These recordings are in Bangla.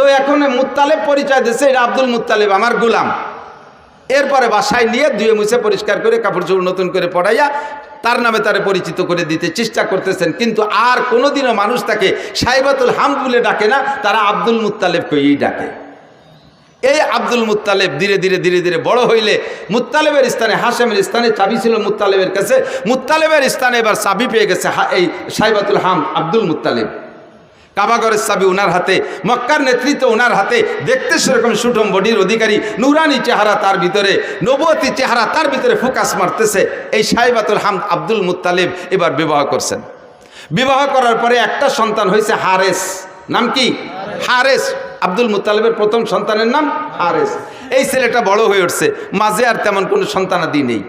তো এখন মুত্তালেব পরিচয় দিচ্ছে এটা আব্দুল মুত্তালেব আমার গুলাম। এরপরে বাসায় নিয়ে ধুয়ে মুছে পরিষ্কার করে কাপড় চোপড় নতুন করে পড়াইয়া তার নামে তারে পরিচিত করে দিতে চেষ্টা করতেছেন। কিন্তু আর কোনোদিনও মানুষ তাকে সাইবাতুল হাম বলে ডাকে না, তারা আব্দুল মুত্তালেবকেই ডাকে। এই আব্দুল মুত্তালেব ধীরে ধীরে ধীরে ধীরে বড় হইলে মুত্তালেবের স্থানে হাসেমের স্থানে চাবি ছিল মুত্তালেবের কাছে। মুত্তালেবের স্থানে এবার চাবি পেয়ে গেছে এই সাইবাতুল হাম আব্দুল মুত্তালেব কাবাগরের চাবি ওনার হাতে, মক্কার নেতৃত্ব ওনার হাতে, দেখতে সেরকম সুঠম বডির অধিকারী, নুরানি চেহারা তার ভিতরে নবতী চেহারা তার ভিতরে ফোকাস মারতেছে। এই সাইবাতুল হাম আব্দুল মুত্তালিব এবার বিবাহ করছেন। বিবাহ করার পরে একটা সন্তান হয়েছে হারেস। নাম কি? হারেস। আব্দুল মুত্তালিবের প্রথম সন্তানের নাম হারেস। এই ছেলেটা বড় হয়ে উঠছে। মাঝে আর তেমন কোনো সন্তানাদি নেই।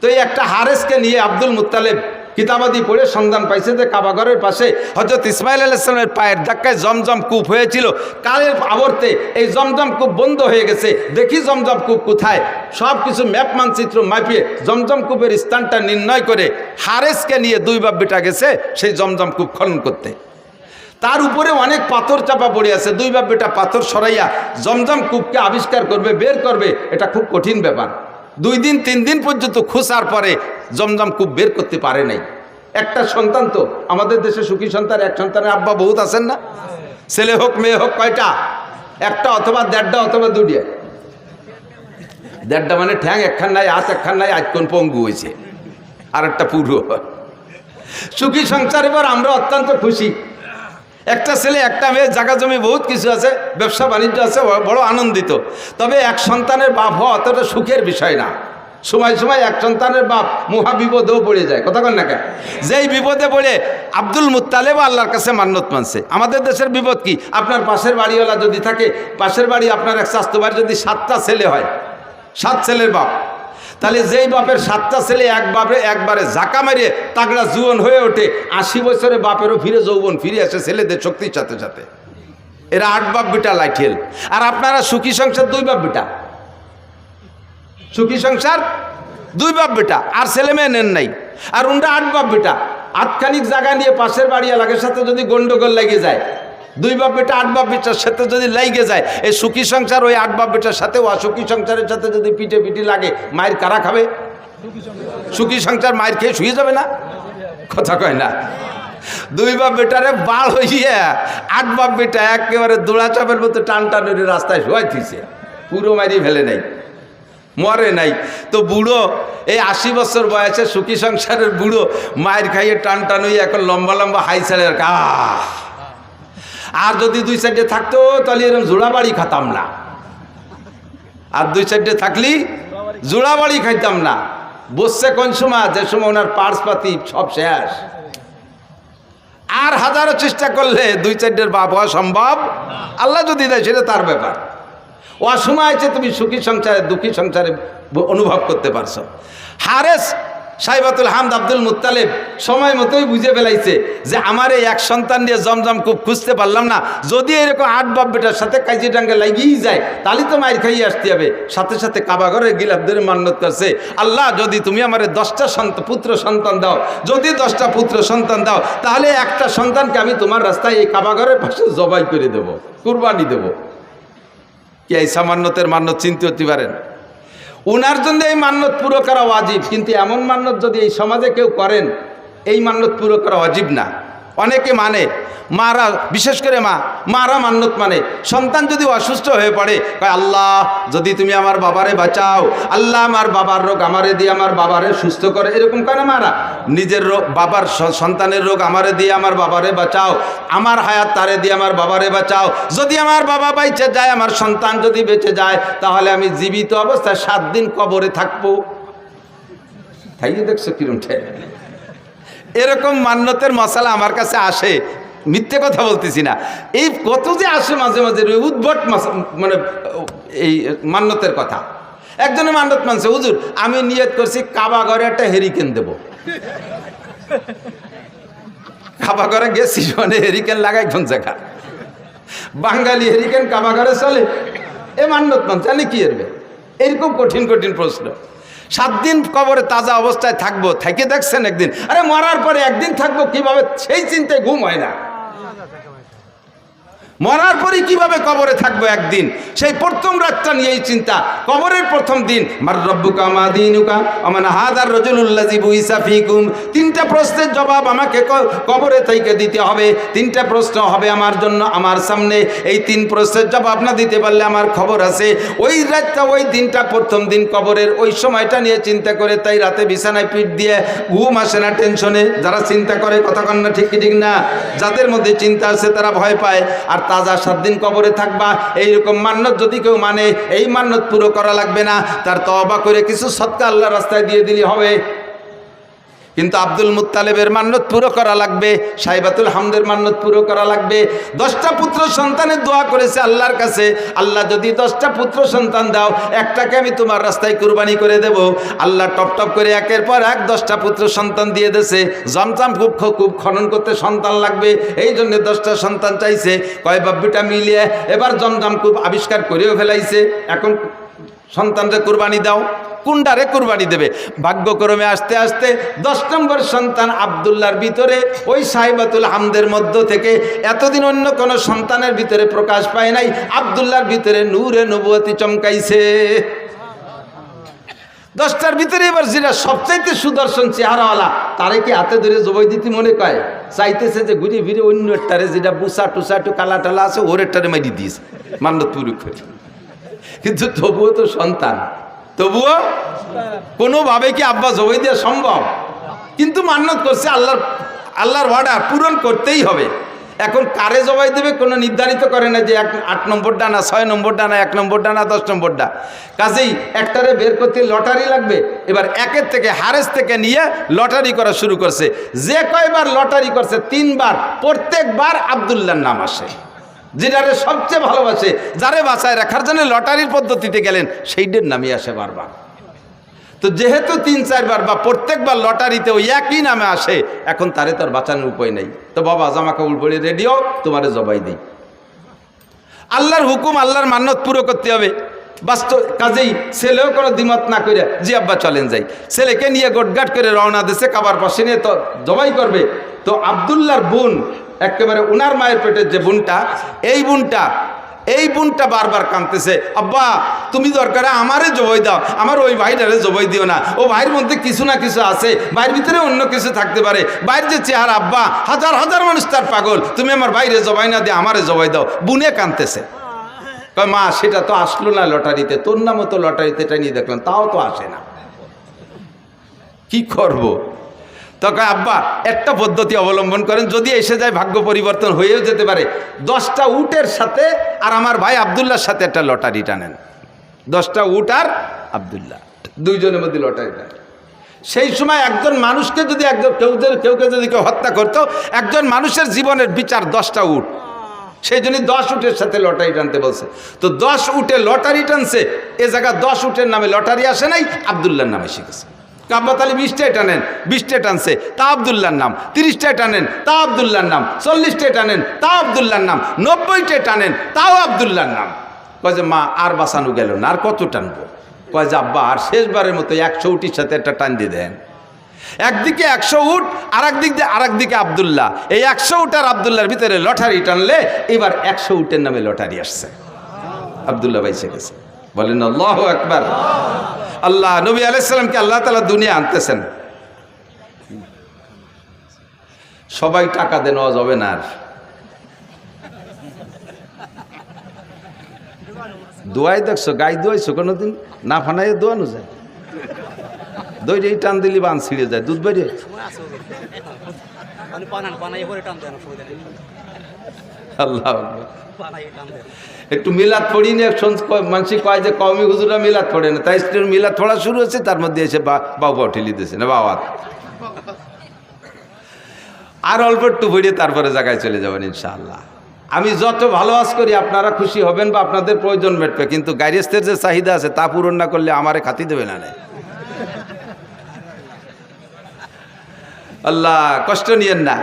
তো এই একটা হারেসকে নিয়ে আব্দুল মুত্তালেব কিতাবাদি পড়ে সন্ধান পাইছে যে কাবাগরের পাশে হজরত ইসমাইল আলাইসলামের পায়ের ধাক্কায় জমজম কূপ হয়েছিল। কালের আবর্তে এই জমজম কূপ বন্ধ হয়ে গেছে। দেখি জমজম কূপ কোথায়? সব কিছু ম্যাপ, মানচিত্র মাপিয়ে জমজম কূপের স্থানটা নির্ণয় করে হারেসকে নিয়ে দুই বাব্বিটা গেছে সেই জমজম কূপ খনন করতে। তার উপরে অনেক পাথর চাপা পড়ে আছে। দুই বাব্বিটা পাথর সরাইয়া জমজম কূপকে আবিষ্কার করবে, বের করবে, এটা খুব কঠিন ব্যাপার। দুই দিন, তিন দিন পর্যন্ত খুসার পরে জমজম কূপ বের করতে পারে নাই। একটা সন্তান তো। আমাদের দেশে সুখী সন্তান, এক সন্তানের আব্বা বহুত আছেন না? ছেলে হোক, মেয়ে হোক, কয়টা? একটা অথবা দেড়টা অথবা দুটিয়া দেড়টা মানে ঠ্যাং, একখান নাই, হাত একখান নাই আজ কোন পঙ্গু হয়েছে আর একটা পুরো। সুখী সংসার এবার আমরা অত্যন্ত খুশি। একটা ছেলে, একটা মেয়ে জায়গা জমি বহুত কিছু আছে, ব্যবসা বাণিজ্য আছে বড় আনন্দিত। তবে এক সন্তানের বাপ হওয়া অতটা সুখের বিষয় না। সময় সময় এক সন্তানের বাপ মহা বিপদেও পড়ে যায়। কথা কন না কেন? যেই বিপদে পড়ে আব্দুল মুত্তালেব আল্লাহর কাছে মান্যত মানছে। আমাদের দেশের বিপদ কি? আপনার পাশের বাড়িওয়ালা যদি থাকে, পাশের বাড়ি আপনার এক স্বাস্থ্য বাড়ি যদি সাতটা ছেলে হয়, সাত ছেলের বাপ। তাহলে যেই বাপের সাতটা ছেলে এক বাপে একবারে ঝাঁকা মারিয়ে তাগড়া জুয়ন হয়ে ওঠে, আশি বছরে বাপেরও ফিরে যৌবন, ফিরে আসে ছেলেদের শক্তির সাথে সাথে। এরা আট বাপ বিটা লাইঠেল আর আপনারা সুখী সংসার দুই বাপ বিটা। সুখী সংসার, দুই বাপ বেটা, আর ছেলে মেয়ে নেন নাই। আর উনটা আট বাপ বেটা। আটখানিক জায়গা নিয়ে পাশের বাড়ি এলাকার সাথে যদি গন্ডগোল লেগে যায়, দুই বাপ বেটা, আট বাপ বেটার সাথে যদি লাইগে যায়, এই সুখী সংসার ওই আট বাপ বেটার সাথে অসুখী সংসারের সাথে যদি পিঠে পিঠে লাগে, মায়ের কারা খাবে? সুখী সংসার মায়ের খেয়ে শুয়ে যাবে না? কথা কয় না। দুই বাপ বেটারে বাল হইয়া আট বাপ বেটা একেবারে দোড়া চাপের মতো টান টানুরি রাস্তায় শোয়াইতেছে। পুরো মারি ফেলে নাই। মরে নাই। তো বুড়ো, এই আশি বছর বয়সে সুখী সংসারের বুড়ো মায়ের খাইয়ে টান টান হয়ে এখন লম্বা লম্বা হাই ছাড়ে আর যদি দুই সাইডে থাকতো, তাহলে এরকম জোড়া বাড়ি খাতাম না। আর দুই সাইডে থাকলি জোড়া বাড়ি খাইতাম না। বসছে কোন সময়? যে সময় ওনার পার্স পাতি সব শেষ। আর হাজারো চেষ্টা করলে দুই চারটের হওয়া সম্ভব? আল্লাহ যদি দেয়, সেটা তার ব্যাপার। অসময় আছে তুমি সুখী সংসারে, দুঃখী সংসারে অনুভব করতে পারছ। হারেস সাইবাতুল হামদ আব্দুল মুত্তালেব সময় মতোই বুঝে ফেলাইছে যে আমার এই এক সন্তান দিয়ে জমজম খুব খুঁজতে পারলাম না। যদি এরকম আট বাপ বেটার সাথে কাজি ডাঙ্গে লাগিয়েই যায়, তাহলে তো মায়ের খাইয়ে আসতে হবে। সাথে সাথে কাবাগরের গিলাপদের মান্যত করছে। আল্লাহ, যদি তুমি আমার দশটা পুত্র সন্তান দাও, যদি দশটা পুত্র সন্তান দাও, তাহলে একটা সন্তানকে আমি তোমার রাস্তায় এই কাবাগরের পাশে জবাই করে দেব, কুরবানি দেবো। কি এই সামান্যতের মান্য চিনতে হতে পারেন? উনার জন্য এই মান্যত পুরো করা ওয়াজিব, কিন্তু এমন মান্যত যদি এই সমাজে কেউ করেন, এই মান্যত পুরো করা ওয়াজিব না। অনেকে মানে মারা, বিশেষ করে মা, মারা মান্যত মানে সন্তান যদি অসুস্থ হয়ে পড়ে, কয়, আল্লাহ, যদি তুমি আমার বাবারে বাঁচাও, আল্লাহ আমার বাবার রোগ আমারে দিয়ে আমার বাবারে সুস্থ করে। এরকম করে মারা? নিজের রোগ, বাবার সন্তানের রোগ আমারে দিয়ে আমার বাবারে বাঁচাও, আমার হায়াত তারে দিয়ে আমার বাবারে বাঁচাও। যদি আমার বাবা বাইচে যায়, আমার সন্তান যদি বেঁচে যায়, তাহলে আমি জীবিত অবস্থায় সাত দিন কবরে থাকব। তাই দেখছ কিরম ঠেক এরকম মান্যতের মশালা আমার কাছে আসে। মিথ্যে কথা বলতেছি না। এই কত যে আসে মাঝে মাঝে উদ্ভট মানে এই মান্যতের কথা। একজনে মান্যত মানছে, হুজুর, আমি নিয়ত করছি কাবা ঘরে একটা হেরিকেন দেব। কাবা ঘরে গেছি মানে হেরিকেন লাগাই কোন জায়গা? বাঙালি হেরিকেন কাবা ঘরে চলে। এ মান্যত মান জানি কি এরবে? এরকম কঠিন কঠিন প্রশ্ন। সাত দিন কবরে তাজা অবস্থায় থাকব, থেকে দেখছেন একদিন। আরে মরার পরে একদিন থাকব, কীভাবে সেই চিন্তায় ঘুম হয় না। মরার পরে কীভাবে কবরে থাকব একদিন? সেই প্রথম রাতটা নিয়েই চিন্তা। কবরের প্রথম দিন, মার রব্বুকা, মা দিনুকা আমান হাদার রজুল্লাজি তিনটা প্রশ্নের জবাব আমাকে কবরে থেকে দিতে হবে। তিনটা প্রশ্ন হবে আমার জন্য, আমার সামনে। এই তিন প্রশ্নের জবাব না দিতে পারলে আমার খবর আছে। ওই রাতটা, ওই দিনটা প্রথম দিন কবরের ওই সময়টা নিয়ে চিন্তা করে তাই রাতে বিছানায় পিঠ দিয়ে ঘুম আসে না টেনশনে। যারা চিন্তা করে, কথা কন না ঠিক ঠিক না? যাদের মধ্যে চিন্তা আছে তারা ভয় পায়। আর তাজা সাত দিন কবরে থাকবা, এইরকম মান্যত যদি কেউ মানে এই মান্যত পুরো করা লাগবে না। তার তবা করে কিছু সৎকা আল্লাহ রাস্তায় দিয়ে দিলে হবে। কিন্তু আব্দুল মুত্তালেবের মান্যত পুরো করা লাগবে, সাইবাতুল হামদের মান্যত পুরো করা লাগবে। দশটা পুত্র সন্তানের দোয়া করেছে আল্লাহর কাছে, আল্লাহ যদি দশটা পুত্র সন্তান দাও, একটাকে আমি তোমার রাস্তায় কুরবানি করে দেব। আল্লাহ টপ টপ করে একের পর এক দশটা পুত্র সন্তান দিয়ে দেছে জমজম খুব খুব খনন করতে সন্তান লাগবে, এই জন্য দশটা সন্তান চাইছে। কয় বাব্বিটা মিলিয়ে এবার জমজম খুব আবিষ্কার করেও ফেলাইছে। এখন সন্তানরে কুরবানি দাও। কুন্ডারে কুরবানি দেবে? ভাগ্যক্রমে আস্তে আস্তে দশ নম্বর সন্তান আবদুল্লার ভিতরে, ওই সাহিবাতুল হামদের মধ্য থেকে এতদিন অন্য কোনো সন্তানের ভিতরে প্রকাশ পায় নাই আবদুল্লার ভিতরে নূরে নবুয়তি চমকাইছে। দশটার ভিতরে এবার যেটা সবচাইতে সুদর্শন চেহারাওয়ালা, তারে কি হাতে ধরে জবই দিতে মনে কয়? চাইতেছে যে ঘুরে ফিরে অন্য একটারে যেটা বুসা টুসা একটু কালা টালা আছে ওর একটারে মারি দিয়েছে, মান্নত পুরুষ কিন্তু তবুও তো সন্তান। তবুও কোনোভাবে কি আব্বা জবাই দেওয়া সম্ভব? কিন্তু মান্যত করছে আল্লাহর আল্লাহর অর্ডার পূরণ করতেই হবে। এখন কারে জবাই দেবে কোনো নির্ধারিত করে না যে এক, আট নম্বর ডানা, ছয় নম্বর ডানা, এক নম্বর ডানা, দশ নম্বর ডা কাজেই একটারে বের করতে লটারি লাগবে, এবার একের থেকে হারেস থেকে নিয়ে লটারি করা শুরু করছে। যে কয়বার লটারি করছে, তিনবার, প্রত্যেকবার আবদুল্লার নাম আসে। যেটারে সবচেয়ে ভালোবাসে, যারে বাঁচায় রাখার জন্য লটারির পদ্ধতিতে গেলেন সেইটার নামই আসে বারবার। তো যেহেতু তিন, চারবার বা প্রত্যেকবার লটারিতে ওই একই নামে আসে, এখন তারে তোর বাঁচানোর উপায় নেই। তো বাবা জামা কাপড় পরে রেডিও, তোমারে জবাই দিই। আল্লাহর হুকুম, আল্লাহর মান্যত পুরো করতে হবে। বাস্তব কাজেই ছেলেও কোনো দ্বিমত না করে জি আব্বা চলেন যাই। ছেলেকে নিয়ে গোটগাট করে রওনা দিছে, কাবার পাশে নিয়ে তো জবাই করবে। তো আবদুল্লাহর বোন একেবারে উনার মায়ের পেটের যে বোনটা, এই বোনটা এই বোনটা বারবার কাঁদতেছে। আব্বা, তুমি দরকারে আমারে জবাই দাও, আমার ওই ভাইটারে জবাই দিও না। ও ভাইয়ের মধ্যে কিছু না কিছু আছে, ভাইয়ের ভিতরে অন্য কিছু থাকতে পারে। ভাইয়ের যে চেহারা, আব্বা, হাজার হাজার মানুষ তার পাগল। তুমি আমার বাইরে জবাই না দিয়ে আমারে জবাই দাও। বুনে কাঁদতেছে। মা, সেটা তো আসলো না লটারিতে, তোর নামও তো লটারিতে এটা নিয়ে দেখলাম, তাও তো আসে না। কি করব। তো কয়, আব্বা, একটা পদ্ধতি অবলম্বন করেন, যদি এসে যায় ভাগ্য পরিবর্তন হয়েও যেতে পারে। দশটা উটের সাথে আর আমার ভাই আবদুল্লার সাথে একটা লটারি টানেন। দশটা উট আর আবদুল্লাহ, দুইজনের মধ্যে লটারি টানেন সেই সময় একজন মানুষকে যদি একজন কেউ কেউকে যদি কেউ হত্যা করতো, একজন মানুষের জীবনের বিচার দশটা উট। সেই জন্য দশ উটের সাথে লটারি টানতে বলছে। তো দশ উটে লটারি টানছে, এ জায়গা দশ উটের নামে লটারি আসে নাই আবদুল্লার নামে শিখেছে। কাব্বাত আলী বিশটায় টানেন বিশটায় টানছে তা আবদুল্লার নাম তিরিশটায় টানেন তা আবদুল্লার নাম চল্লিশটায় টানেন তা আবদুল্লার নাম নব্বইটায় টানেন তাও আবদুল্লার নাম। কয় যে, মা, আর বাঁচানো গেল না, আর কত টানবো? কয় যে, আব্বা, আর শেষবারের মতো একশো উটির সাথে একটা টান দিয়ে দেন। একদিকে একশো উট আর একদিক দিয়ে আর একদিকে আবদুল্লাহ। এই একশো উট আর আবদুল্লার ভিতরে লটারি টানলে এবার একশো উটের নামে লটারি আসছে। আবদুল্লাহ ভাই গেছে। বলেন, আল্লাহ একবার আল্লাহ, নবী আলাইসাল্লামকে আল্লাহ তালা দুনিয়া আনতেছেন। সবাই টাকা দেন নেওয়া যাবে না আর। দোয়াই দেখছ, গাই দোয়াইছো, কোনোদিন না ফানাই দোয়ানো যায়। দই টান দিলি বান ছিঁড়ে যায়, দুধ বেরিয়ে আল্লাহ একটু মিলাদ পড়ি নিয়ে মানুষ কয় যে কওমি হুজুরা মিলাদ পড়ে না তাই স্ত্রীর মিলাদ পড়া শুরু হচ্ছে তার মধ্যে এসে বাবু ঠেলি দিয়েছে না বাবা? আর অল্প একটু ভরিয়ে তারপরে জায়গায় চলে যাবেন ইনশাআল্লাহ। আমি যত ভালো আজ করি আপনারা খুশি হবেন বা আপনাদের প্রয়োজন মেটবে কিন্তু গাইরেস্তের যে চাহিদা আছে তা পূরণ না করলে আমারে খাতি দেবে না। আল্লাহ কষ্ট নিয়েন না।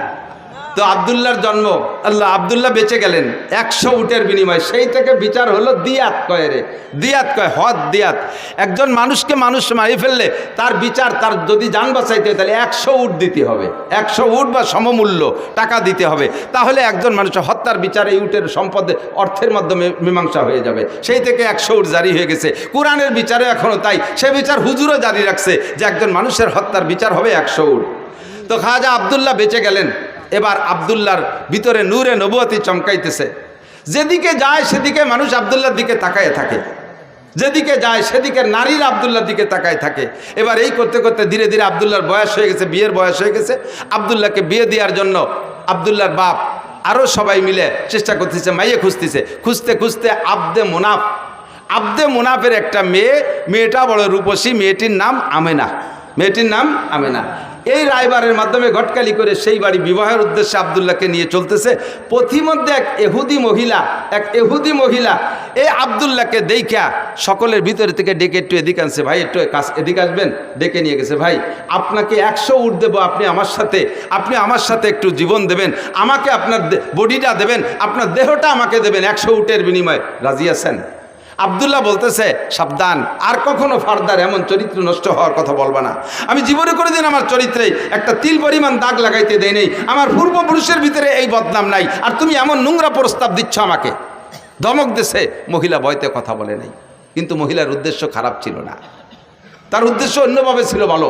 তো আবদুল্লাহর জন্ম, আল্লাহ আবদুল্লাহ বেঁচে গেলেন, একশো উটের বিনিময়। সেই থেকে বিচার হলো দিয়াত কয় রে? দিয়াত কয়, হদ দিয়াত। একজন মানুষকে মানুষ মারি ফেললে তার বিচার, তার যদি যান বাঁচাইতে হয়, তাহলে একশো উট দিতে হবে। একশো উট বা সমমূল্য টাকা দিতে হবে। তাহলে একজন মানুষের হত্যার বিচার উটের সম্পদে, অর্থের মাধ্যমে মীমাংসা হয়ে যাবে। সেই থেকে একশো উট জারি হয়ে গেছে। কোরআনের বিচারে এখনও তাই। সে বিচার হুজুরও জারি রাখছে যে একজন মানুষের হত্যার বিচার হবে একশো উট। তো খাজা আবদুল্লাহ বেঁচে গেলেন। এবার আবদুল্লার ভিতরে নূরে নবুয়তি চমকাইতেছে। যেদিকে যায় সেদিকে মানুষ আবদুল্লার দিকে তাকায় থাকে। যেদিকে যায় সেদিকে নারীর আবদুল্লার দিকে তাকায় থাকে। এবার এই করতে করতে ধীরে ধীরে আবদুল্লার বয়স হয়ে গেছে, বিয়ের বয়স হয়ে গেছে। আবদুল্লাহকে বিয়ে দেওয়ার জন্য আবদুল্লার বাপ আরও সবাই মিলে চেষ্টা করতেছে, মাইয়ে খুঁজতেছে। খুঁজতে খুঁজতে আব্দে মুনাফ। আব্দে মুনাফের একটা মেয়ে, মেয়েটা বড় রূপসী, মেয়েটির নাম আমেনা। মেয়েটির নাম আমেনা। এই রায়বারের মাধ্যমে ঘটকালি করে সেই বাড়ি বিবাহের উদ্দেশ্যে আবদুল্লাহকে নিয়ে চলতেছে। পথিমধ্যে এক এহুদি মহিলা, এক এহুদি মহিলা, এই আবদুল্লাহকে দেখা সকলের ভিতরে থেকে ডেকে একটু এদিকে আনছে। ভাই, একটু কাছ এদিকে আসবেন? ডেকে নিয়ে গেছে। ভাই, আপনাকে একশো উঠ দেবো, আপনি আমার সাথে, আপনি আমার সাথে একটু জীবন দেবেন, আমাকে আপনার বডিটা দেবেন, আপনার দেহটা আমাকে দেবেন, একশো উটের বিনিময়ে। রাজি আছেন? আবদুল্লাহ বলতেছে, সাবধান, আর কখনো ফার্দার এমন চরিত্র নষ্ট হওয়ার কথা বলবা না। আমি জীবনে করে দিন আমার চরিত্রে একটা তিল পরিমাণ দাগ লাগাইতে দেয় নেই। আমার পূর্বপুরুষের ভিতরে এই বদনাম নাই, আর তুমি এমন নোংরা প্রস্তাব দিচ্ছ আমাকে। ধমক দেশে মহিলা ভয়তে কথা বলে নাই। কিন্তু মহিলার উদ্দেশ্য খারাপ ছিল না। তার উদ্দেশ্য অন্যভাবে ছিল ভালো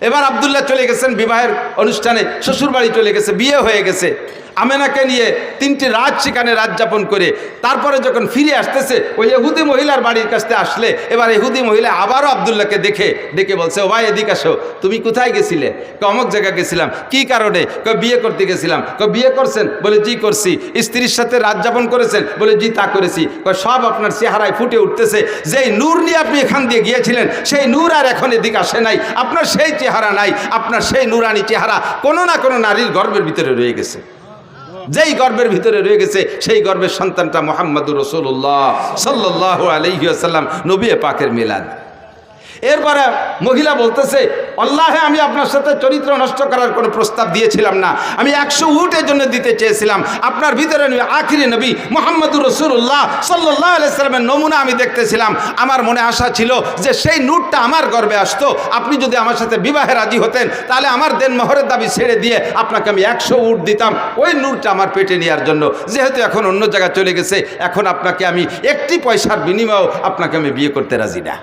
এবার আবদুল্লাহ চলে গেছেন বিবাহের অনুষ্ঠানে, শ্বশুরবাড়ি চলে গেছে, বিয়ে হয়ে গেছে। আমেনাকে নিয়ে তিনটি রাত সেখানে রাত যাপন করে, তারপরে যখন ফিরে আসতেছে, ওই এহুদি মহিলার বাড়ির কাছে আসলে, এবার এহুদি মহিলা আবারও আবদুল্লাহকে দেখে, ডেকে বলছে, ও ভাই, এদিকে আসো, তুমি কোথায় গেছিলে? ক, অমুক জায়গায় গেছিলাম, কি কারণে? ক, বিয়ে করতে গেছিলাম, ক, বিয়ে করছেন? বলে, জি, করছি। স্ত্রীর সাথে রাত যাপন করেছেন, বলে, জি, তা করেছি। সব আপনার চেহারায় ফুটে উঠতেছে, যেই নূর নিয়ে আপনি এখান দিয়ে গিয়েছিলেন, সেই নূর আর এখন এদিক আসে নাই, আপনার সেই চেহারা নাই, আপনার সেই নুরানি চেহারা কোনো না কোনো নারীর গর্বের ভিতরে রয়ে গেছে। যেই গর্বের ভিতরে রয়ে গেছে, সেই গর্বের সন্তানটা মোহাম্মদুর রসুল্লাহ সাল্লাহ আলহিহাসাল্লাম নবী পাকের মিলাদ। এরপরে মহিলা বলতেছে, আল্লাহে, আমি আপনার সাথে চরিত্র নষ্ট করার কোনো প্রস্তাব দিয়েছিলাম না। আমি একশো উটের জন্য দিতে চেয়েছিলাম। আপনার ভিতরে আখিরি নবী মোহাম্মদুর রসুল্লাহ সাল্লাহ আলাইসালামের নমুনা আমি দেখতেছিলাম। আমার মনে আশা ছিল যে সেই নূরটা আমার গর্বে আসতো। আপনি যদি আমার সাথে বিবাহে রাজি হতেন, তাহলে আমার দেন মোহরের দাবি ছেড়ে দিয়ে আপনাকে আমি একশো উট দিতাম। ওই নূরটা আমার পেটে নেওয়ার জন্য। যেহেতু এখন অন্য জায়গায় চলে গেছে, এখন আপনাকে আমি একটি পয়সার বিনিময়েও আপনাকে আমি বিয়ে করতে রাজি না।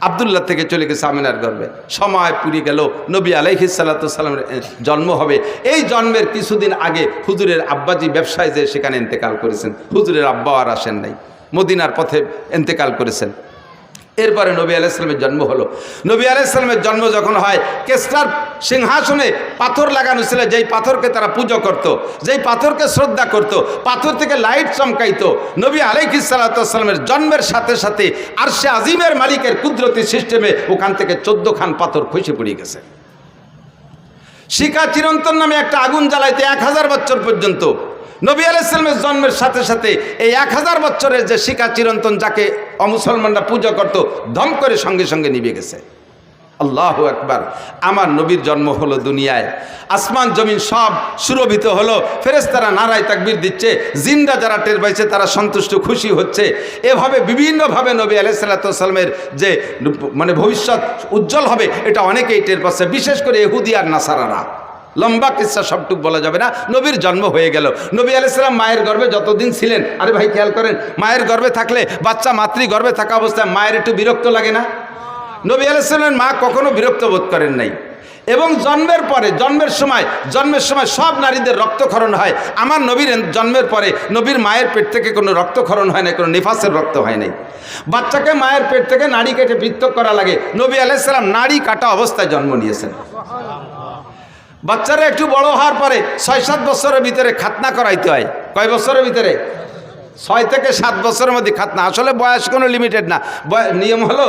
আবদুল্লাহ থেকে চলে গেছে আমিনার গর্বে। সময় পুরি গেল, নবী আলাইহি সাল্লামের জন্ম হবে। এই জন্মের কিছুদিন আগে হুজুরের আব্বাজি ব্যবসায় যে সেখানে ইন্তেকাল করেছেন। হুজুরের আব্বা আর আসেন নাই। মদিনার পথে ইন্তেকাল করেছেন। এরপরে নবী আলাইসালামের জন্ম হলো নবী আলাইসালামের জন্ম যখন হয় কেসরার সিংহাসনে পাথর লাগানো ছিল, যেই পাথরকে তারা পুজো করত। যেই পাথরকে শ্রদ্ধা করত। পাথর থেকে লাইট চমকাইত, নবী আলাইকি সাল্লাতামের জন্মের সাথে সাথে আর সে আজিমের মালিকের কুদরতি সিস্টেমে ওখান থেকে চোদ্দ খান পাথর খসে পড়ে গেছে শিকা চিরন্তন নামে একটা আগুন জ্বালাইতে এক হাজার বছর পর্যন্ত নবী আলাইসালামের জন্মের সাথে সাথে এই এক হাজার বছরের যে শিকা চিরন্তন যাকে অমুসলমানরা পুজো করত, ধম করে সঙ্গে সঙ্গে নিভে গেছে। আল্লাহ একবার আমার নবীর জন্ম হলো দুনিয়ায়। আসমান, জমিন সব সুরভিত হলো। ফেরেস্তারা নারায় তাকবির দিচ্ছে। জিন্দা যারা টের পাইছে, তারা সন্তুষ্ট, খুশি হচ্ছে। এভাবে বিভিন্নভাবে নবী আলাইসাল্লামের যে মানে ভবিষ্যৎ উজ্জ্বল হবে, এটা অনেকেই টের পাচ্ছে। বিশেষ করে এহুদি আর নাসারারা। লম্বা কিসা সবটুক বলা যাবে না। নবীর জন্ম হয়ে গেল। নবী আলাইসালাম মায়ের গর্ভে যতদিন ছিলেন, আরে ভাই খেয়াল করেন, মায়ের গর্ভে থাকলে বাচ্চা মাতৃ গর্ভে থাকা অবস্থায় মায়ের একটু বিরক্ত লাগে না? নবী আলাইসালামের মা কখনো বিরক্ত বোধ করেন নাই। এবং জন্মের পরে, জন্মের সময় জন্মের সময় সব নারীদের রক্তক্ষরণ হয়। আমার নবীর জন্মের পরে নবীর মায়ের পেট থেকে কোনো রক্তক্ষরণ হয় না কোনো নিফাসের রক্ত হয় নাই। বাচ্চাকে মায়ের পেট থেকে নাড়ি কেটে পৃথক করা লাগে। নবী আলাইসালাম নাড়ি কাটা অবস্থায় জন্ম নিয়েছেন। বাচ্চারা একটু বড় হওয়ার পরে ছয়, সাত বছরের ভিতরে খাতনা করাইতে হয়। কয় বছরের ভিতরে? ছয় থেকে সাত বছরের মধ্যে খাতনা। আসলে বয়স কোনো লিমিটেড না। নিয়ম হলো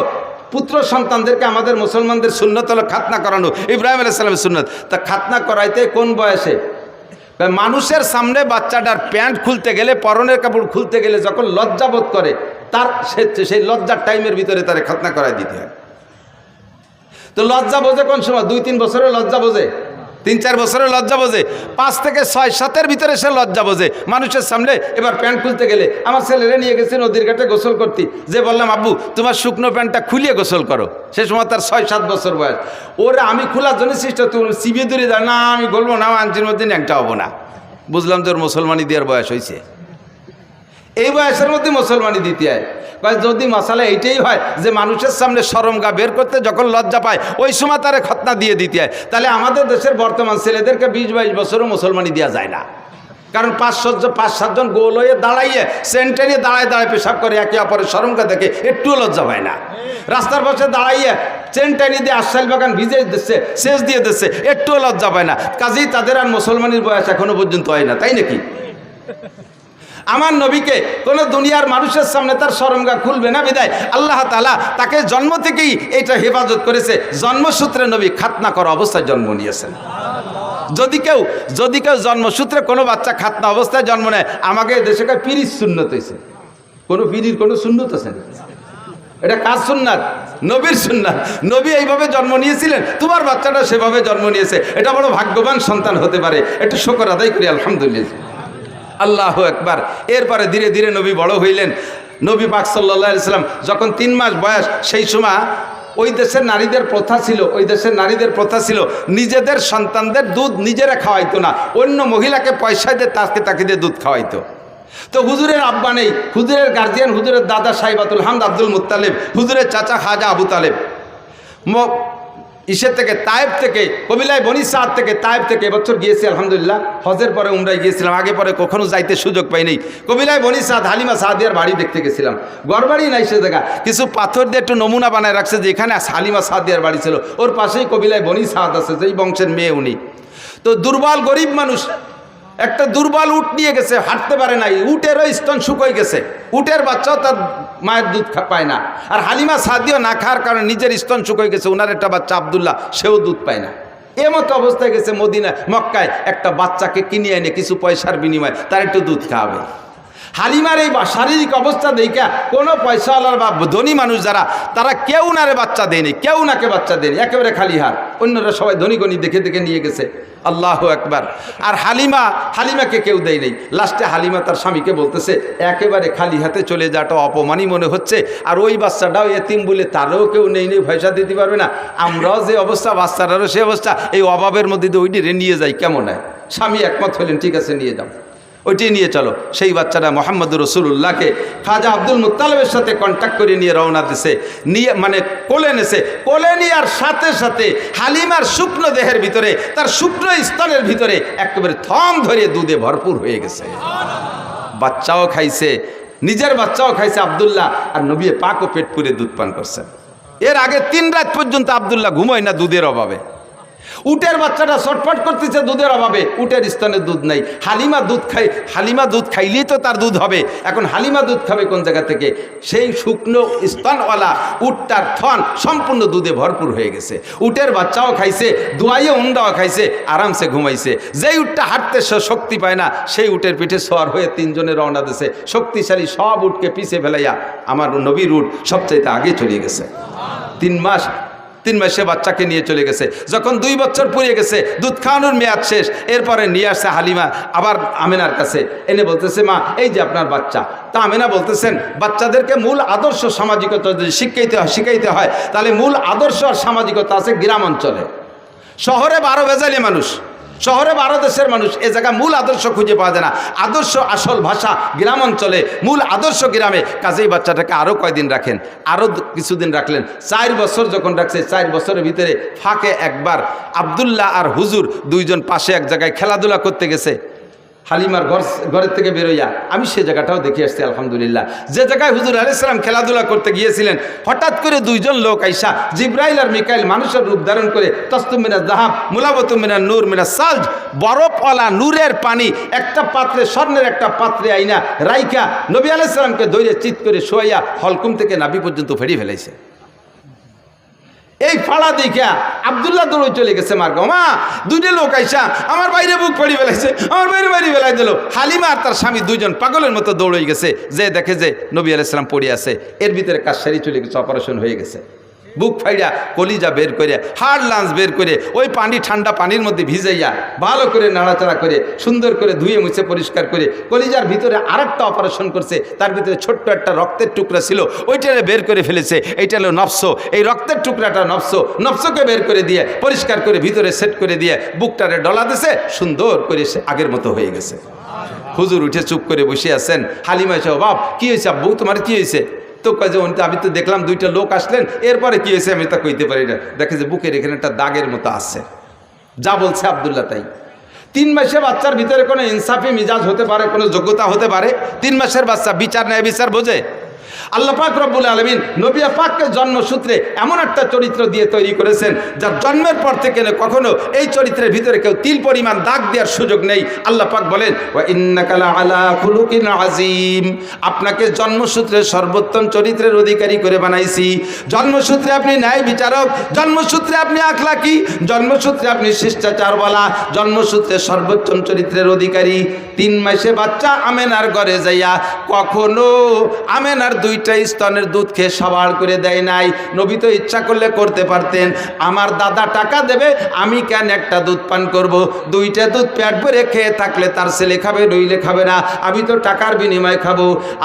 পুত্র সন্তানদেরকে আমাদের মুসলমানদের সুন্নত হলো খাতনা করানো। ইব্রাহিম আলাইসালামের সুন্নত। তা খাতনা করাইতে কোন বয়সে? মানুষের সামনে বাচ্চাটার প্যান্ট খুলতে গেলে, পরনের কাপড় খুলতে গেলে যখন লজ্জা বোধ করে, তার সেই লজ্জার টাইমের ভিতরে তারে খাতনা করাই দিতে হয়। তো লজ্জা বোঝে কোন সময়? দুই, তিন বছরের লজ্জা বোঝে। তিন চার বছরে লজ্জা বোঝে। পাঁচ থেকে ছয় সাতের ভিতরে সে লজ্জা বোঝে। মানুষের সামনে এবার প্যান্ট খুলতে গেলে আমার ছেলেরা নিয়ে গেছে নদীর ঘাটে গোসল করতে। যে বললাম, আব্বু, তোমার শুকনো প্যান্টটা খুলিয়ে গোসল করো। সে সময় তার ছয় সাত বছর বয়স। ওরা, আমি খোলার জন্য চেষ্টা তুমি চিবিয়ে দূরে যা না, আমি বলব না আঞ্চির মধ্যে একটা হব না। বুঝলাম যে ওর মুসলমানি দেওয়ার বয়স হয়েছে এই বয়সের মধ্যে মুসলমানি দিতে হয়। যদি মশালা এইটাই হয় যে মানুষের সামনে সরমগা বের করতে যখন লজ্জা পায়, ওই সময় তারে খতনা দিয়ে দিতে হয়। তাহলে আমাদের দেশের বর্তমান ছেলেদেরকে বিশ বাইশ বছরও মুসলমানি দেওয়া যায় না। কারণ পাঁচ সাতজন পাঁচ সাতজন গোল হয়ে দাঁড়াইয়ে সেন্টারে দাঁড়ায় দাঁড়ায় পেশাব করে, একে অপরের সরমগা দেখে একটুও লজ্জা হয় না। রাস্তার পাশে দাঁড়াইয়ে চেনটানি দিয়ে আশাইল বাগান ভিজে দিচ্ছে শেষ দিয়ে দিচ্ছে, একটুও লজ্জা পায় না। কাজেই তাদের আর মুসলমানের বয়স এখনও পর্যন্ত হয় না, তাই নাকি? আমার নবীকে কোনো দুনিয়ার মানুষের সামনে তার সরমগা খুলবে না বিদায়। আল্লাহ তালা তাকে জন্ম থেকেই এটা হেফাজত করেছে। জন্মসূত্রে নবী খাতনা করা অবস্থায় জন্ম নিয়েছেন। যদি কেউ যদি কেউ জন্মসূত্রে কোনো বাচ্চা খাতনা অবস্থায় জন্ম নেয়, আমাকে দেশে পিরির শূন্যত হয়েছে কোনো পিরির কোনো শূন্যত আছে? এটা কাজ সুন্নাত? নবীর সুন্নাত। নবী এইভাবে জন্ম নিয়েছিলেন, তোমার বাচ্চাটা সেভাবে জন্ম নিয়েছে। এটা বড় ভাগ্যবান সন্তান হতে পারে। একটু শোকর আদায় করি, আলহামদুলিল্লাহ। আল্লাহ একবার এরপরে ধীরে ধীরে নবী বড় হইলেন। নবী পাক সাল্লাহ সাল্লাম যখন তিন মাস বয়স, সেই সময় ওই দেশের নারীদের প্রথা ছিল, ওই দেশের নারীদের প্রথা ছিল, নিজেদের সন্তানদের দুধ নিজেরা খাওয়াইতো না, অন্য মহিলাকে পয়সা দিয়ে তাকে তাকে দিয়ে দুধ খাওয়াইতো। তো হুজুরের আব্বা নেই, হুজুরের গার্জিয়ান হুজুরের দাদা সাইবাতুল হামদ আব্দুল মুতালেব হুজুরের চাচা হাজা আবু তালেব। ইসের থেকে, তায়েব থেকে, কবিলায় বনি সাদ থেকে, তায়েব থেকে এবছর গিয়েছি, আলহামদুলিল্লাহ। হজের পরে উমরায় গিয়েছিলাম, আগে পরে কখনো যাইতে সুযোগ পাইনি। কবিলায় বনি সাদ, হালিমা সাদিয়ার বাড়ি দেখতে গেছিলাম। গড়বাড়ি নাই সে জায়গা। কিছু পাথর দিয়ে একটু নমুনা বানায় রাখছে যে এখানে হালিমা সাদিয়ার বাড়ি ছিল। ওর পাশেই কবিলায় বনি সাদ আছে, যেই বংশের মেয়ে উনি। তো দুর্বল গরিব মানুষ একটা দুর্বল উঠ নিয়ে গেছে, হাঁটতে পারে নাই। উটেরও স্তন শুকোয় গেছে। উটের বাচ্চাও তার মায়ের দুধ পায় না। আর হালিমা সাদিও না খাওয়ার কারণে নিজের স্তন শুকোয় গেছে ওনার একটা বাচ্চা আবদুল্লাহ, সেও দুধ পায় না। এমতো অবস্থায় গেছে মদিনা মক্কায় একটা বাচ্চাকে কিনে এনে কিছু পয়সার বিনিময়ে তার একটু দুধ খাওয়াবে। হালিমার এই শারীরিক অবস্থা দেখা কোনো পয়সাওয়ালার বা ধনী মানুষ যারা, তারা কেউ নারে বাচ্চা দেয়নি, কেউ নাকে বাচ্চা দেয়নি, একেবারে খালি হাত। অন্যরা সবাই ধনী গণি দেখে দেখে নিয়ে গেছে। আল্লাহ একবার আর হালিমা, হালিমাকে কেউ দেয় নেই। লাস্টে হালিমা তার স্বামীকে বলতেছে, একেবারে খালি হাতে চলে যাওয়াটা অপমানই মনে হচ্ছে। আর ওই বাচ্চাটাও এতিম বলে তারও কেউ নেই নেই, পয়সা দিতে পারবে না। আমরাও যে অবস্থা বাচ্চাটারও সে অবস্থা। এই অভাবের মধ্যে ওইটি নিয়ে যাই কেমন হয়? স্বামী একমত হলেন, ঠিক আছে, নিয়ে যাও। ওইটি নিয়ে চলো। সেই বাচ্চাটা মোহাম্মদ রসুল্লাহকে খাজা আব্দুল মুতালেবের সাথে কন্ট্যাক্ট করে নিয়ে রওনা দিছে। নিয়ে মানে কোলে নেছে। কোলে নেওয়ার সাথে সাথে হালিমার শুকনো দেহের ভিতরে, তার শুকনো স্তনের ভিতরে একেবারে থম ধরে দুধে ভরপুর হয়ে গেছে। বাচ্চাও খাইছে, নিজের বাচ্চাও খাইছে আবদুল্লাহ, আর নবী পাকও পেট পুরে দুধ পান করছেন। এর আগে তিন রাত পর্যন্ত আবদুল্লাহ ঘুমোয় না দুধের অভাবে। উটের বাচ্চাটা ছটফট করতেছে দুধের অভাবে। উটের স্তনে দুধ নাই। হালিমা দুধ খাই, হালিমা দুধ খাইলেই তো তার দুধ হবে। এখন হালিমা দুধ খাবে কোন জায়গা থেকে? সেই শুকনো স্তনওয়ালা উটটার থন সম্পূর্ণ দুধে ভরপুর হয়ে গেছে। উটের বাচ্চাও খাইছে, দোয়াইয়ে উন্ডাও খাইছে, আরামসে ঘুমাইছে। যেই উটটা হাঁটতে সে শক্তি পায় না, সেই উটের পিঠে সওয়ার হয়ে তিনজনে রওনা দিছে। শক্তিশালী সব উটকে পিছে ফেলাইয়া আমার নবীর উট সবচাইতে আগে চলে গেছে। তিন মাস তিন মাসে বাচ্চাকে নিয়ে চলে গেছে। যখন দুই বছর পুড়িয়ে গেছে, দুধ খাওয়ানোর মেয়াদ শেষ, এরপরে নিয়ে আসছে হালিমা, আবার আমেনার কাছে। এনে বলতেছে, মা, এই যে আপনার বাচ্চা। তা আমেনা বলতেছেন, বাচ্চাদেরকে মূল আদর্শ সামাজিকতা যদি শিক্ষাইতে হয়, শিখাইতে হয়, তাহলে মূল আদর্শ আর সামাজিকতা আছে গ্রাম অঞ্চলে। শহরে বারো বেজালি মানুষ। শহরে বারো দেশের মানুষ, এ জায়গায় মূল আদর্শ খুঁজে পাওয়া যায় না। আদর্শ আসল ভাষা গ্রাম অঞ্চলে মূল আদর্শ গ্রামে। কাজেই বাচ্চাটাকে আরও কয়দিন রাখেন? আরও কিছুদিন রাখলেন। চার বছর যখন রাখছে, চার বছরের ভিতরে ফাঁকে একবার আবদুল্লাহ আর হুজুর দুইজন পাশে এক জায়গায় খেলাধুলা করতে গেছে। হালিমার ঘর ঘরের থেকে বেরোইয়া। আমি সে জায়গাটাও দেখে আসছি, আলহামদুলিল্লাহ। যে জায়গায় হুজুর আলাইসালাম খেলাধুলা করতে গিয়েছিলেন, হঠাৎ করে দুইজন লোক আইসা, জিব্রাইল আর মিকাইল মানুষের রূপ ধারণ করে তস্তুমিনা জাহাব মুলাবতুমিনা নূর মিনা সালজ, বরফওয়ালা নূরের পানি, একটা পাত্রে, স্বর্ণের একটা পাত্রে আইনা রাইকা নবী আলাইসালামকে ধৈর্য চিত করে শোয়াইয়া হলকুম থেকে নাবি পর্যন্ত ফেরিয়ে ফেলাইছে। এই ফাড়া দেখিয়া আবদুল্লাহ দৌড়ে চলে গেছে মার গো, মা দুইটা লোক আইসা আমার বাইরে বুক পড়ি বেলাইছে আমার বাইরে বাইরে বেলাই দিল। হালিমা আর তার স্বামী দুজন পাগলের মতো দৌড়ে গেছে। যে দেখে যে নবী আলাইসালাম পড়ে আছে এর ভিতরে কাজ সারি চলে গেছে অপারেশন হয়ে গেছে। বুক ফাইড়া, কলিজা বের করে, হাড় লাঞ্চ বের করে, ওই পানি ঠান্ডা পানির মধ্যে ভিজাইয়া ভালো করে নাড়াচাড়া করে, সুন্দর করে ধুয়ে মুছে পরিষ্কার করে, কলিজার ভিতরে আরেকটা অপারেশন করছে, তার ভিতরে ছোট্ট একটা রক্তের টুকরা ছিল, ওইটারে বের করে ফেলেছে, এইটা হলো নফস, এই রক্তের টুকরাটা নফস, নফসকে বের করে দিয়ে পরিষ্কার করে ভিতরে সেট করে দিয়ে বুকটারে ডলা দিছে, সুন্দর করে সে আগের মতো হয়ে গেছে। হুজুর উঠে চুপ করে বসে আছেন, হালিমা এসে, বাপ, কি হয়েছে আব্বু? তোমার কি হয়েছে? তো কয় যে আমি তো দেখলাম দুইটা লোক আসলেন, এরপরে কি হয়েছে আমি তা কইতে পারি না। দেখে যে বুকের এখানে একটা দাগের মতো আছে। যা বলছে আবদুল্লাহ তাই। তিন মাসে বাচ্চার ভিতরে কোনো ইনসাফি, মিজাজ হতে পারে, কোনো যোগ্যতা হতে পারে। তিন মাসের বাচ্চা বিচার নেয় বিচার বোঝে। আল্লাহ পাক রব্বুল আলমিন নবিয়া পাককে জন্মসূত্রে এমন একটা চরিত্র দিয়ে তৈরি করেছেন, যার জন্মের পর থেকে কখনো এই চরিত্রের ভিতরে কেউ তিল পরিমাণ দাগ দেওয়ার সুযোগ নেই। আল্লাহ পাক বলেন, "ওয়া ইন্নাকা লাআলা খুলুকিন আজিম আপনাকে জন্মসূত্রে সর্বোত্তম চরিত্রের অধিকারী করে বানাইছি। জন্মসূত্রে আপনি ন্যায় বিচারক, জন্মসূত্রে আপনি আখলাকি, জন্মসূত্রে আপনি শিষ্টাচারওয়ালা, জন্মসূত্রে সর্বোত্তম চরিত্রের অধিকারী। তিন মাসে বাচ্চা আমেনার ঘরে যাইয়া কখনো আমেনার দুইটা স্তনের দুধ খেয়ে সবার করে দেয় নাই। নবী তো ইচ্ছা করলে করতে পারতেন। আমার দাদা টাকা দেবে, আমি কেন একটা দুধ পান করব? দুইটা দুধ প্যাট ভরে খেয়ে থাকলে তার ছেলে খাবে নইলে খাবে না। আমি তো টাকার বিনিময়ে খাব।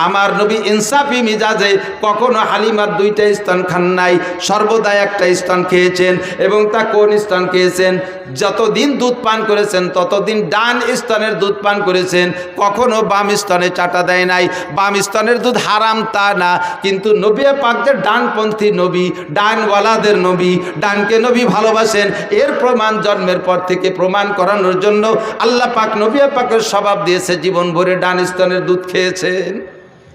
আমার নবী ইনসাফি মিজাজে কখনো হালিমার দুইটা স্তন খান নাই। সর্বদা একটা স্তন খেয়েছেন এবং তা কোন স্তন খেয়েছেন? যতদিন দুধ পান করেছেন, ততদিন ডান স্তনের দুধ পান করেছেন, কখনো বাম স্তনে চাটা দেয় নাই। বাম স্তনের দুধ হারাম তা না, কিন্তু নবী পাক যে ডানপন্থী নবী, ডানওয়ালাদের নবী, ডানকে নবী ভালোবাসেন, এর প্রমাণ জন্মের পর থেকে প্রমাণ করানোর জন্য আল্লাহ পাক নবী পাকের স্বভাব দিয়েছে, জীবন ভরে ডান স্তনের দুধ খেয়েছেন।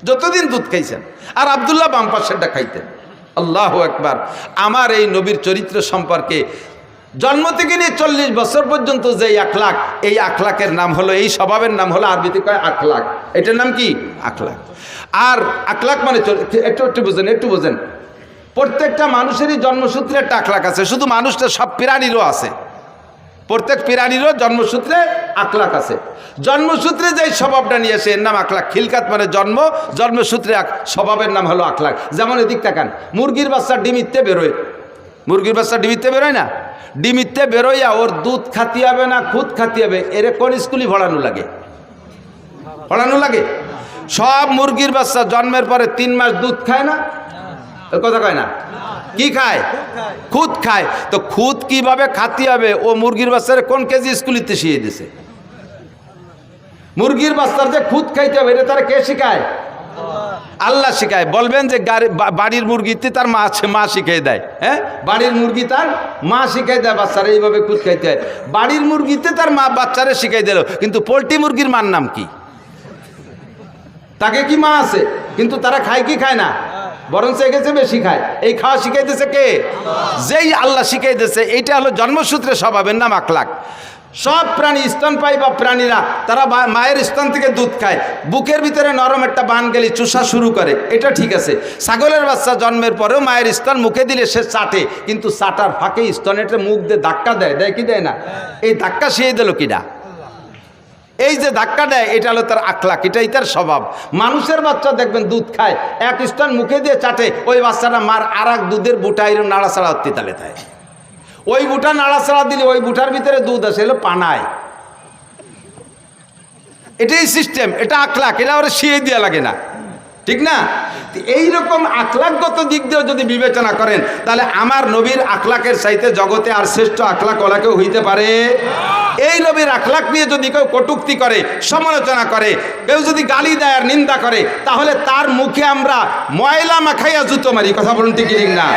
যতদিন দুধ খাইছেন, আর আবদুল্লাহ বাম পাশেরটা খাইতেন। আল্লাহ একবার আমার এই নবীর চরিত্র সম্পর্কে জন্ম থেকে নিয়ে চল্লিশ বছর পর্যন্ত যে আখলাক, এই আখলাকের নাম হলো, এই স্বভাবের নাম হলো আরবিতে কয় আখলাক। এটার নাম কি? আখলাক। আর আখলাক মানে একটু একটু বোঝেন একটু বোঝেন। প্রত্যেকটা মানুষেরই জন্মসূত্রে একটা আখলাক আছে, শুধু মানুষটা সব প্রাণীরও আছে। প্রত্যেক প্রাণীরও জন্মসূত্রে আখলাক আছে। জন্মসূত্রে যে স্বভাবটা নিয়ে আসে, এর নাম আখলাক। খিলকাত মানে জন্ম, জন্মসূত্রে আখ- স্বভাবের নাম হলো আখলাক। যেমন এদিক তাকান, মুরগির বাচ্চা ডিমিতে বেরোয় মুরগির বাচ্চা ডিমিতে বেরোয় না? ডিমিতে বেরোইয়া ওর দুধ খাতি হবে না, খুদ খাতি হবে এরে কোন স্কুলই ভরানো লাগে? ভরানো লাগে? সব মুরগির বাচ্চা জন্মের পরে তিন মাস দুধ খায় না? কথা কয় না? কি খায়? খুদ খায়। তো খুদ কীভাবে খাতি হবে ও মুরগির বাচ্চারে কোন কেজি স্কুলিতে শিখিয়ে দিছে? মুরগির বাচ্চার যে খুদ খাইতে হবে, এটা তারা কে শিখায়? আল্লাহ শিখায়। বলবেন যে বাড়ির মুরগিতে তার মা মা শিখিয়ে দেয়। হ্যাঁ? বাড়ির মুরগি তার মা শিখাই দেয়, বাচ্চারা এইভাবে খুদ খাইতে হয়। বাড়ির মুরগিতে তার মা বাচ্চারা শিখাই দিল। কিন্তু পোলট্রি মুরগির মার নাম কি? তাকে কি মা আছে? কিন্তু তারা খায় কি খায় না? বরং সে গেছে বেশি খায়। এই খাওয়া শিখাইতেছে কে? যেই আল্লাহ শিখাইতেছে, এইটা হলো জন্মসূত্রে স্বভাবের নাম আখলাক সব প্রাণী স্তনপায়ী বা প্রাণীরা, তারা মায়ের স্তন থেকে দুধ খায়। বুকের ভিতরে নরম একটা বান গেলি চুষা শুরু করে। এটা ঠিক আছে। ছাগলের বাচ্চা জন্মের পরেও মায়ের স্তন মুখে দিলে সে চাটে, কিন্তু চাটার ফাঁকে স্তনে মুখ দিয়ে ধাক্কা দেয় দেয় কি দেয় না? এই ধাক্কা শিয়ে দিল কিনা এই যে ধাক্কা দেয়, এটা হলো তার আখলাক এটাই তার স্বভাব। মানুষের বাচ্চা দেখবেন দুধ খায়, এক স্তন মুখে দিয়ে চাটে, ওই বাচ্চাটা মার আর দুধের বুটা এরম নাড়াচাড়া হতে তালে তাই ওই বুটা নাড়াচাড়া দিলে, ওই বুটার ভিতরে দুধ আসে এলো পানায়। এটাই সিস্টেম এটা আখলাক এটা ওরা শিয়ে দেওয়া লাগে না। ঠিক না? এইরকম আখলাকগত দিক দিয়েও যদি বিবেচনা করেন, তাহলে আমার নবীর আখলাকের চাইতে জগতে আর শ্রেষ্ঠ আখলাক ওলা কেউ হইতে পারে? এই নবীর আখলাক নিয়ে যদি কেউ কটুক্তি করে, সমালোচনা করে, কেউ যদি গালি দেয় আর নিন্দা করে, তাহলে তার মুখে আমরা ময়লা মাখাইয়া জুতো মারি, কথা বলুন ঠিক না?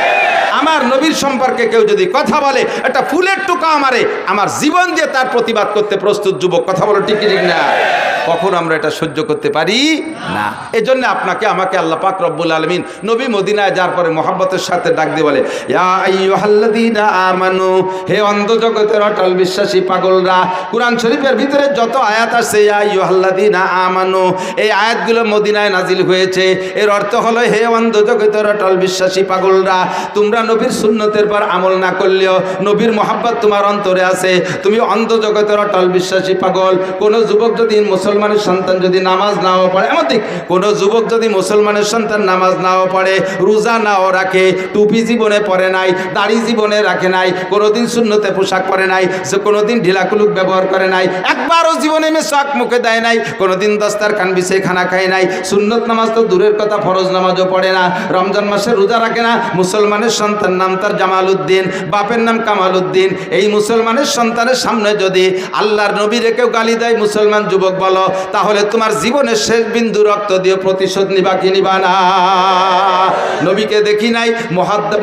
আমার নবীর সম্পর্কে কেউ যদি কথা বলে, একটা ফুলের টুকা আমারে, আমার জীবন দিয়ে তার প্রতিবাদ করতে প্রস্তুত যুবক, কথা বলো ঠিক ঠিক না? কখন আমরা এটা সহ্য করতে পারি না। এজন্য আপনাকে, আমাকে আল্লাহ পাক রব্বুল আলমিন নবী মদিনায় যার পরে মোহাব্বতের সাথে ডাক দিয়ে বলে, "ইয়া আইয়ুহাল্লাযীনা আমানু, হে অন্ধ জগতের অটল বিশ্বাসী পাগলরা, কুরআন শরীফের ভিতরে যত আয়াত আছে আমানু, এই আয়াতগুলো মদিনায় নাজিল হয়েছে। এর অর্থ হলো, হে অন্ধ জগতের অটল বিশ্বাসী পাগলরা, তোমরা নবীর সুন্নতের পর আমল না করলেও নবীর মোহাব্বত তোমার অন্তরে আছে। তুমি অন্ধ জগতের অটল বিশ্বাসী পাগল। কোন যুবক যদি মুসলমানের সন্তান যদি নামাজ নাও পড়ে, এমন ঠিক কোনো যুবক যদি মুসলমানের সন্তান নামাজ নাও পড়ে, রোজা নাও রাখে, টুপি জীবনে পরে নাই, দাড়ি জীবনে রাখে নাই, কোনোদিন শূন্যতে পোশাক পরে নাই সে কোনোদিন ঢিলাকুলুক ব্যবহার করে নাই, একবারও জীবনে মে শখ মুখে দেয় নাই, কোনোদিন দস্তার খান বিছে খানা খায় নাই। সুন্নত নামাজ তো দূরের কথা, ফরজ নামাজও পড়ে না, রমজান মাসে রোজা রাখে না, মুসলমানের সন্তান নাম তার জামাল উদ্দিন বাপের নাম কামাল উদ্দিন এই মুসলমানের সন্তানের সামনে যদি আল্লাহর নবীরে কেউ গালি দেয়, মুসলমান যুবক বলো, তাহলে তোমার জীবনের শেষ বিন্দু রক্ত দিয়ে প্রতিশোধ নিবা কি নিবা না? নবীকে দেখি নাই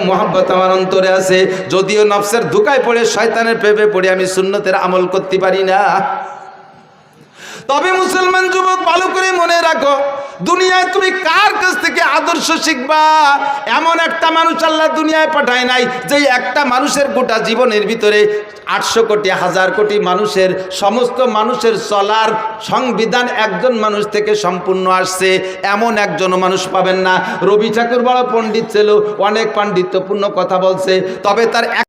মহাব্বত আমার অন্তরে আছে। যদিও নফসের ধুকায় পড়ে, শয়তানের প্রেমে পড়ে আমি সুন্নতের আমল করতে পারি না। তবে মুসলমান যুবক, ভালো করে মনে রাখো, দুনিয়ায় তুমি কার কাছ থেকে আদর্শ শিখবা? এমন একটা মানুষ আল্লাহ দুনিয়ায় পাঠায় নাই যে একটা মানুষের গোটা জীবনের ভিতরে আটশো কোটি, হাজার কোটি মানুষের, সমস্ত মানুষের চলার সংবিধান একজন মানুষ থেকে সম্পূর্ণ আসছে, এমন একজন মানুষ পাবেন না। রবি ঠাকুর বড় পণ্ডিত ছিল, অনেক পাণ্ডিত্যপূর্ণ কথা বলছে, তবে তার